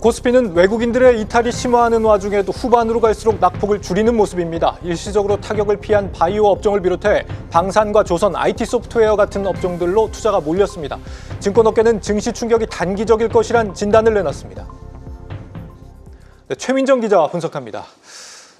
코스피는 외국인들의 이탈이 심화하는 와중에도 후반으로 갈수록 낙폭을 줄이는 모습입니다. 일시적으로 타격을 피한 바이오 업종을 비롯해 방산과 조선, IT 소프트웨어 같은 업종들로 투자가 몰렸습니다. 증권업계는 증시 충격이 단기적일 것이란 진단을 내놨습니다. 네, 최민정 기자와 분석합니다.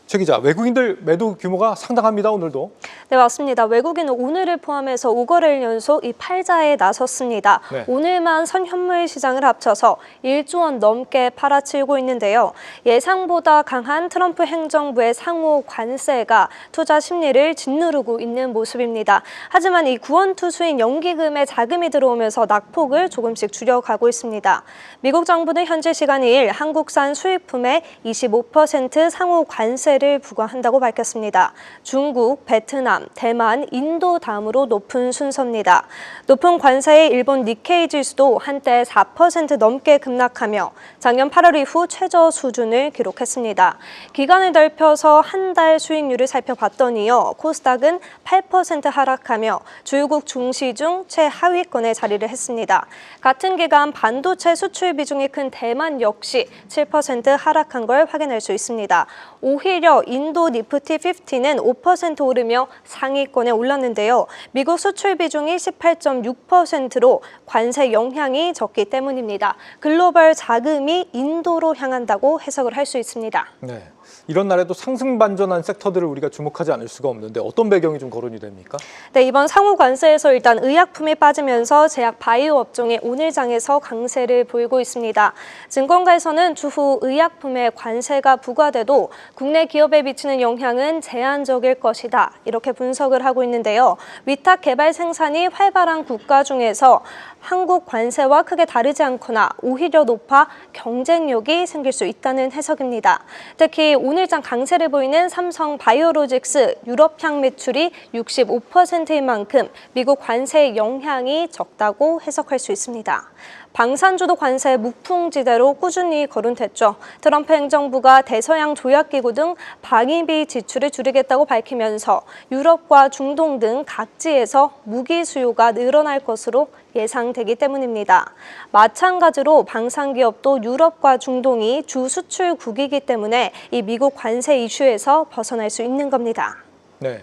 최 기자, 외국인들 매도 규모가 상당합니다. 오늘도. 네, 맞습니다. 외국인은 오늘을 포함해서 5거래일 연속 이 팔자에 나섰습니다. 네. 오늘만 선현물 시장을 합쳐서 1조 원 넘게 팔아치우고 있는데요. 예상보다 강한 트럼프 행정부의 상호 관세가 투자 심리를 짓누르고 있는 모습입니다. 하지만 이 구원 투수인 연기금에 자금이 들어오면서 낙폭을 조금씩 줄여가고 있습니다. 미국 정부는 현재 시간일 한국산 수입품에 25% 상호 관세를 부과한다고 밝혔습니다. 중국, 베트남, 대만, 인도 다음으로 높은 순서입니다. 높은 관세의 일본 니케이 지수도 한때 4% 넘게 급락하며 작년 8월 이후 최저 수준을 기록했습니다. 기간을 넓혀서 한 달 수익률을 살펴봤더니요. 코스닥은 8% 하락하며 주요국 중시 중 최하위권에 자리를 했습니다. 같은 기간 반도체 수출 비중이 큰 대만 역시 7% 하락한 걸 확인할 수 있습니다. 오히려 인도 니프티 50는 5% 오르며 상위권에 올랐는데요. 미국 수출 비중이 18.6%로 관세 영향이 적기 때문입니다. 글로벌 자금이 인도로 향한다고 해석을 할 수 있습니다. 네. 이런 날에도 상승 반전한 섹터들을 우리가 주목하지 않을 수가 없는데 어떤 배경이 좀 거론이 됩니까? 네, 이번 상호 관세에서 일단 의약품이 빠지면서 제약 바이오 업종이 오늘 장에서 강세를 보이고 있습니다. 증권가에서는 추후 의약품에 관세가 부과돼도 국내 기업에 미치는 영향은 제한적일 것이다. 이렇게 분석을 하고 있는데요. 위탁 개발 생산이 활발한 국가 중에서 한국 관세와 크게 다르지 않거나 오히려 높아 경쟁력이 생길 수 있다는 해석입니다. 특히 오늘장 강세를 보이는 삼성 바이오로직스 유럽향 매출이 65%인 만큼 미국 관세의 영향이 적다고 해석할 수 있습니다. 방산주도 관세 무풍지대로 꾸준히 거론됐죠. 트럼프 행정부가 대서양 조약기구 등 방위비 지출을 줄이겠다고 밝히면서 유럽과 중동 등 각지에서 무기 수요가 늘어날 것으로 예상되기 때문입니다. 마찬가지로 방산기업도 유럽과 중동이 주 수출국이기 때문에 이 미국 관세 이슈에서 벗어날 수 있는 겁니다. 네.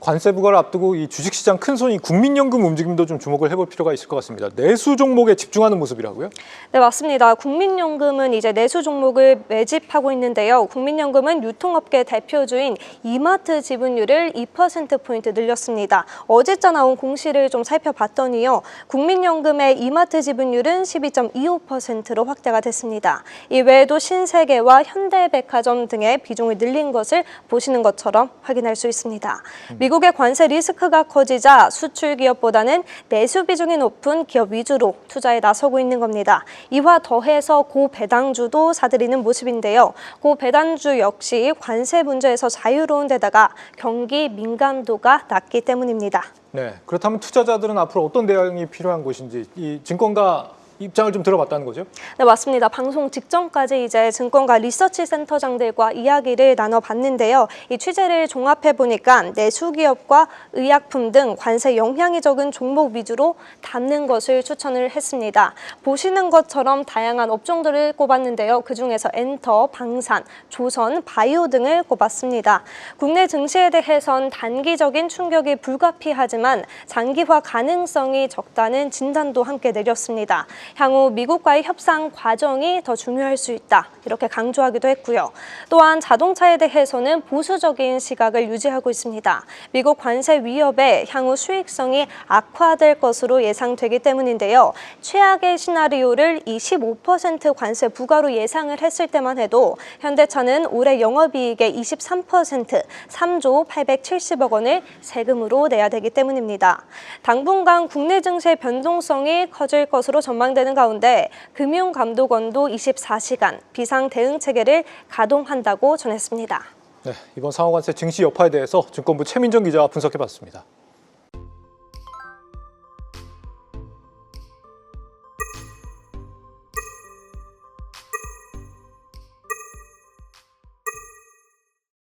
관세 부과를 앞두고 이 주식시장 큰 손이 국민연금 움직임도 좀 주목을 해볼 필요가 있을 것 같습니다. 내수 종목에 집중하는 모습이라고요? 네, 맞습니다. 국민연금은 이제 내수 종목을 매집하고 있는데요. 국민연금은 유통업계 대표주인 이마트 지분율을 2%포인트 늘렸습니다. 어제자 나온 공시를 좀 살펴봤더니요. 국민연금의 이마트 지분율은 12.25%로 확대가 됐습니다. 이 외에도 신세계와 현대백화점 등의 비중을 늘린 것을 보시는 것처럼 확인할 수 있습니다. 미국의 관세 리스크가 커지자 수출 기업보다는 내수 비중이 높은 기업 위주로 투자에 나서고 있는 겁니다. 이와 더해서 고배당주도 사들이는 모습인데요. 고배당주 역시 관세 문제에서 자유로운 데다가 경기 민감도가 낮기 때문입니다. 네. 그렇다면 투자자들은 앞으로 어떤 대응이 필요한 것인지 이 증권가 입장을 좀 들어봤다는 거죠? 네, 맞습니다. 방송 직전까지 이제 증권가 리서치 센터장들과 이야기를 나눠봤는데요. 이 취재를 종합해 보니까 내수 기업과 의약품 등 관세 영향이 적은 종목 위주로 담는 것을 추천을 했습니다. 보시는 것처럼 다양한 업종들을 꼽았는데요. 그 중에서 엔터, 방산, 조선, 바이오 등을 꼽았습니다. 국내 증시에 대해선 단기적인 충격이 불가피하지만 장기화 가능성이 적다는 진단도 함께 내렸습니다. 향후 미국과의 협상 과정이 더 중요할 수 있다. 이렇게 강조하기도 했고요. 또한 자동차에 대해서는 보수적인 시각을 유지하고 있습니다. 미국 관세 위협에 향후 수익성이 악화될 것으로 예상되기 때문인데요. 최악의 시나리오를 25% 관세 부과로 예상을 했을 때만 해도 현대차는 올해 영업이익의 23% 3조 870억 원을 세금으로 내야 되기 때문입니다. 당분간 국내 증시의 변동성이 커질 것으로 전망 되는 가운데 금융감독원도 24시간 비상 대응 체계를 가동한다고 전했습니다. 네. 이번 상호관세 증시 여파에 대해서 증권부 최민정 기자와 분석해봤습니다.